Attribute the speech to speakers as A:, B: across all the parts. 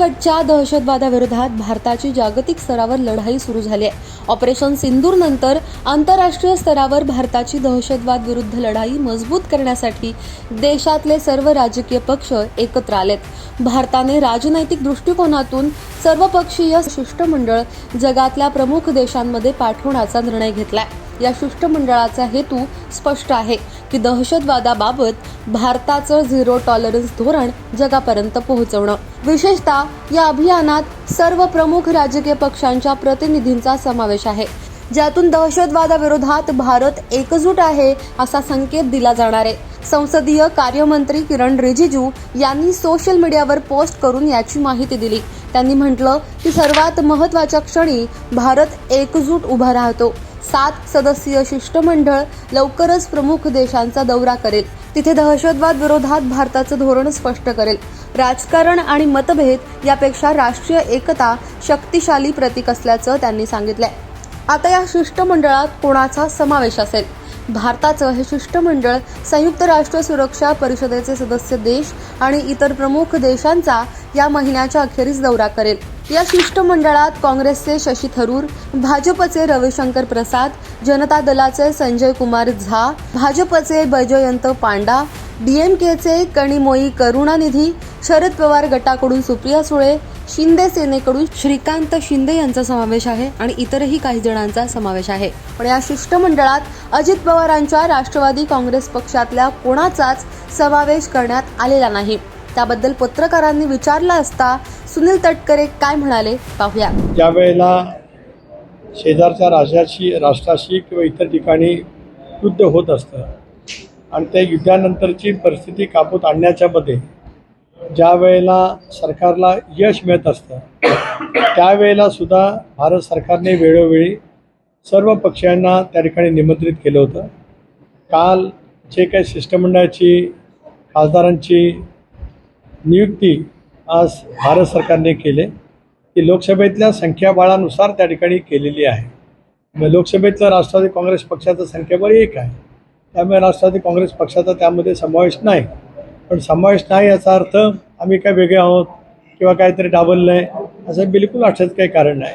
A: अलीकडच्या दहशतवादाविरोधात भारताची जागतिक स्तरावर लढाई सुरू झाली आहे. ऑपरेशन सिंदूर नंतर आंतरराष्ट्रीय स्तरावर भारताची दहशतवाद विरुद्ध लढाई मजबूत करण्यासाठी देशातले सर्व राजकीय पक्ष एकत्र आलेत. भारताने राजनैतिक दृष्टिकोनातून सर्वपक्षीय शिष्टमंडळ जगातल्या प्रमुख देशांमध्ये पाठवण्याचा निर्णय घेतलाय. या शिष्टमंडळाचा हेतू स्पष्ट आहे की दहशतवादाबाबत भारताचं झिरो टॉलरन्स धोरण जगापर्यंत पोहोचवणं. विशेषतः या अभियानात सर्व प्रमुख राजकीय पक्षांच्या प्रतिनिधींचा समावेश आहे. ज्यातून दहशतवादाविरोधात भारत एकजूट आहे असा संकेत दिला जाणार आहे. संसदीय कार्यमंत्री किरण रिजिजू यांनी सोशल मीडियावर पोस्ट करून याची माहिती दिली. त्यांनी म्हटलं की सर्वात महत्त्वाच्या क्षणी भारत एकजूट उभा राहतो. सात सदस्यीय शिष्टमंडळ लवकरच प्रमुख देशांचा दौरा करेल. तिथे दहशतवाद विरोधात भारताचं धोरण स्पष्ट करेल. राजकारण आणि मतभेद यापेक्षा राष्ट्रीय एकता शक्तिशाली प्रतीक असल्याचं त्यांनी सांगितलंय. आता या शिष्टमंडळात कोणाचा समावेश असेल? भारताचं हे शिष्टमंडळ संयुक्त राष्ट्र सुरक्षा परिषदेचे सदस्य देश आणि इतर प्रमुख देशांचा या महिन्याच्या अखेरीस दौरा करेल. या शिष्टमंडळात काँग्रेसचे शशी थरूर भाजपचे रविशंकर प्रसाद जनता दलाचे संजय कुमार झा भाजपचे बैजयंत पांडा डीएमकेचे कणिमोई करुणानिधी शरद पवार गटाकडून सुप्रिया सुळे शिंदे सेनेकडून श्रीकांत शिंदे यांचा समावेश आहे आणि इतरही काही जणांचा समावेश आहे. पण या शिष्टमंडळात अजित पवारांच्या राष्ट्रवादी काँग्रेस पक्षातल्या कोणाचाच समावेश करण्यात आलेला नाही. त्याबद्दल पत्रकारांनी विचारलं असता सुनील तटकरे काय म्हणाले? पाहूया.
B: ज्या वेळेला शेजारच्या राज्याशी राष्ट्राशी किंवा इतर ठिकाणी युद्ध होत असतं आणि त्या युद्धानंतरची परिस्थिती काबूत आणण्याच्यामध्ये ज्या वेळेला सरकारला यश मिळत असतं त्यावेळेला सुद्धा भारत सरकारने वेळोवेळी सर्व पक्षांना त्या ठिकाणी निमंत्रित केलं होतं. काल जे काही शिष्टमंडळाची खासदारांची नियुक्ती आज भारत सरकारने केले ती लोकसभेतल्या संख्याबळानुसार त्या ठिकाणी केलेली आहे. मग लोकसभेतलं राष्ट्रवादी काँग्रेस पक्षाचं संख्याबळ एक आहे. त्यामुळे राष्ट्रवादी काँग्रेस पक्षाचा त्यामध्ये समावेश नाही. पण समावेश नाही याचा अर्थ आम्ही काय वेगळे आहोत किंवा काहीतरी डाबललं आहे असं बिलकुल अशाच काही कारण नाही.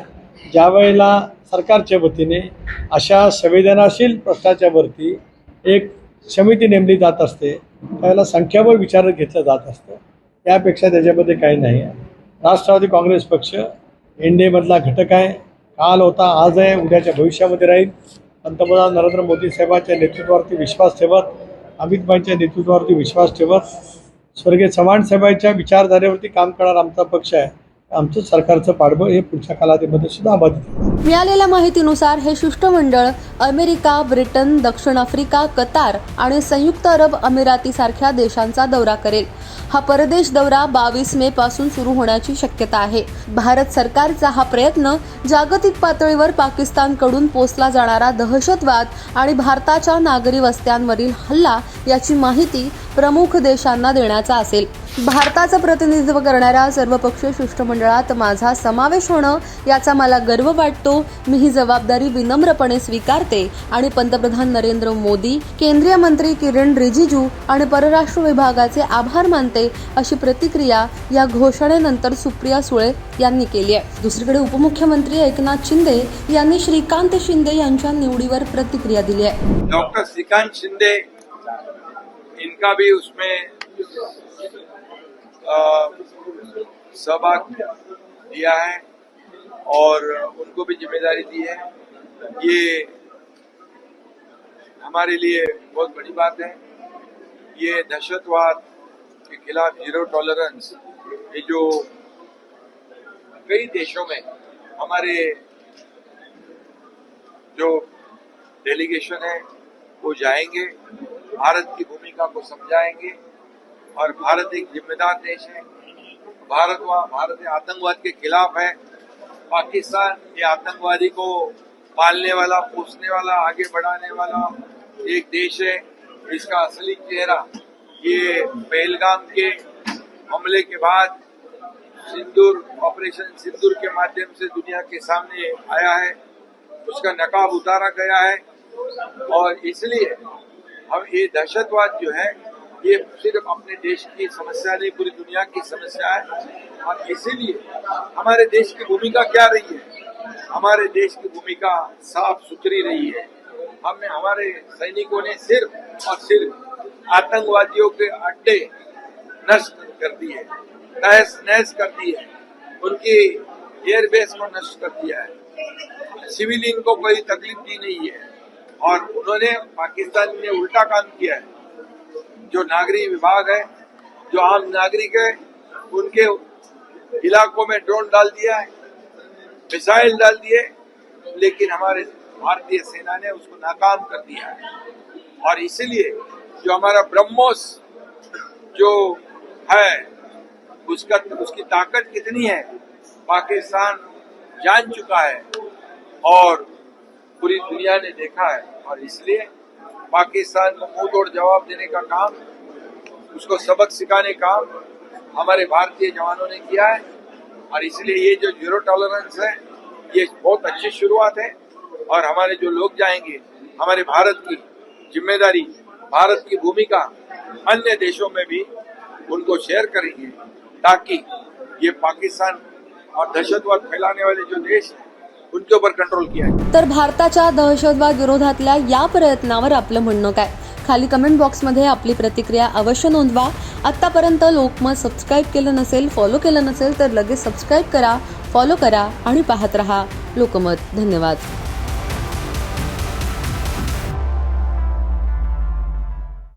B: ज्या वेळेला सरकारच्या वतीने अशा संवेदनाशील प्रश्नाच्या वरती एक समिती नेमली जात असते त्यावेळेला संख्याबळ विचारात घेतलं जात असतं. त्यापेक्षा त्याच्यामध्ये काही नाही. आहे राष्ट्रवादी काँग्रेस पक्ष एन डी एमधला घटक आहे. काल होता आज आहे उद्याच्या भविष्यामध्ये राहील. पंतप्रधान नरेंद्र मोदी साहेबांच्या नेतृत्वावरती विश्वास ठेवत अमितभाईंच्या नेतृत्वावरती विश्वास ठेवत स्वर्गीय चव्हाण साहेबांच्या विचारधारेवरती काम करणारा आमचा पक्ष आहे. आमचं सरकारचं पाठबळ हे पुढच्या कालावधीमध्ये सुद्धा बाधित
A: मिळालेल्या माहितीनुसार हे शिष्टमंडळ अमेरिका ब्रिटन दक्षिण आफ्रिका कतार आणि संयुक्त अरब अमिरातीसारख्या देशांचा दौरा करेल. हा परदेश दौरा बावीस मे पासून सुरू होण्याची शक्यता आहे. भारत सरकारचा हा प्रयत्न जागतिक पातळीवर पाकिस्तानकडून पोचला जाणारा दहशतवाद आणि भारताच्या नागरी वस्त्यांवरील हल्ला याची माहिती प्रमुख देशांना देण्याचा असेल. भारताचं प्रतिनिधित्व करणाऱ्या सर्वपक्षीय शिष्टमंडळात माझा समावेश होणं याचा मला गर्व वाटतो. मी ही जबाबदारी विनम्रपणे स्वीकारते. आणि पंतप्रधान नरेंद्र मोदी केंद्रीय मंत्री किरण रिजिजू आणि परराष्ट्र विभागाचे आभार मानते अशी प्रतिक्रिया या घोषणेनंतर सुप्रिया सुळे यांनी केली आहे. दुसरीकडे उपमुख्यमंत्री एकनाथ शिंदे यांनी श्रीकांत शिंदे यांच्या निवडीवर प्रतिक्रिया दिली आहे.
C: डॉक्टर श्रीकांत शिंदे इनका भी उसमें सहभाग दिया है और उनको भी ज़िम्मेदारी दी है। ये हमारे लिए बहुत बड़ी बात है। ये दहशतवाद के खिलाफ ज़ीरो टॉलरेंस ये जो कई देशों में हमारे जो डेलीगेशन है, वो जाएँगे, भारत की भूमिका को समझाएँगे। और भारत एक जिम्मेदार देश है। भारत वहाँ भारत आतंकवाद के खिलाफ है। पाकिस्तान ये आतंकवादी को पालने वाला, पोसने वाला, आगे बढ़ाने वाला एक देश है। इसका असली चेहरा ये पहलगाम के हमले के बाद सिंदूर, ऑपरेशन सिंदूर के माध्यम से दुनिया के सामने आया है। उसका नकाब उतारा गया है। और इसलिए हम ये दहशतवाद जो है ये सिर्फ़ अपने देश की समस्या नहीं, पूरी दुनिया की समस्या है, और इसीलिए हमारे देश की भूमिका क्या रही है? हमारे देश की भूमिका साफ़ सुथरी रही है। हमने, हमारे सैनिकों ने सिर्फ़ और सिर्फ़ आतंकवादियों के अड्डे नष्ट कर दिए, तहस नहस कर दी है उनकी एयरबेस को नष्ट कर दिया है। सिविलियन को कोई तकलीफ़ दी नहीं है, और उन्होंने पाकिस्तान ने उल्टा काम किया है। जो नागरिक विभाग है, जो आम नागरिक है, उनके इलाकों में ड्रोन डाल दिया है, मिसाइल डाल दिए, लेकिन हमारे भारतीय सेना ने उसको नाकाम कर दिया है। और इसीलिए जो हमारा ब्रह्मोस जो है, उसका, उसकी ताकत कितनी है, पाकिस्तान जान चुका है और पूरी दुनिया ने देखा है। और इसलिए पाकिस्तान को मुँह तोड़ जवाब देने का काम, उसको सबक सिखाने का काम हमारे भारतीय जवानों ने किया है। और इसलिए ये जो ज़ीरो टॉलरेंस है, ये बहुत अच्छी शुरुआत है। और हमारे जो लोग जाएँगे, हमारे भारत की ज़िम्मेदारी, भारत की भूमिका अन्य देशों में भी उनको शेयर करेंगे, ताकि ये पाकिस्तान और दहशतवाद फैलाने वाले जो देश हैं उनके ऊपर कंट्रोल किया है
A: तर भारताच्या दहशतवाद विरोधातल्या या प्रयत्नावर आपलं म्हणणं काय? खाली कमेंट बॉक्समध्ये आपली प्रतिक्रिया अवश्य नोंदवा. आत्तापर्यंत लोकमत सबस्क्राईब केलं नसेल फॉलो केलं नसेल तर लगेच सबस्क्राईब करा फॉलो करा आणि पाहत रहा. लोकमत धन्यवाद.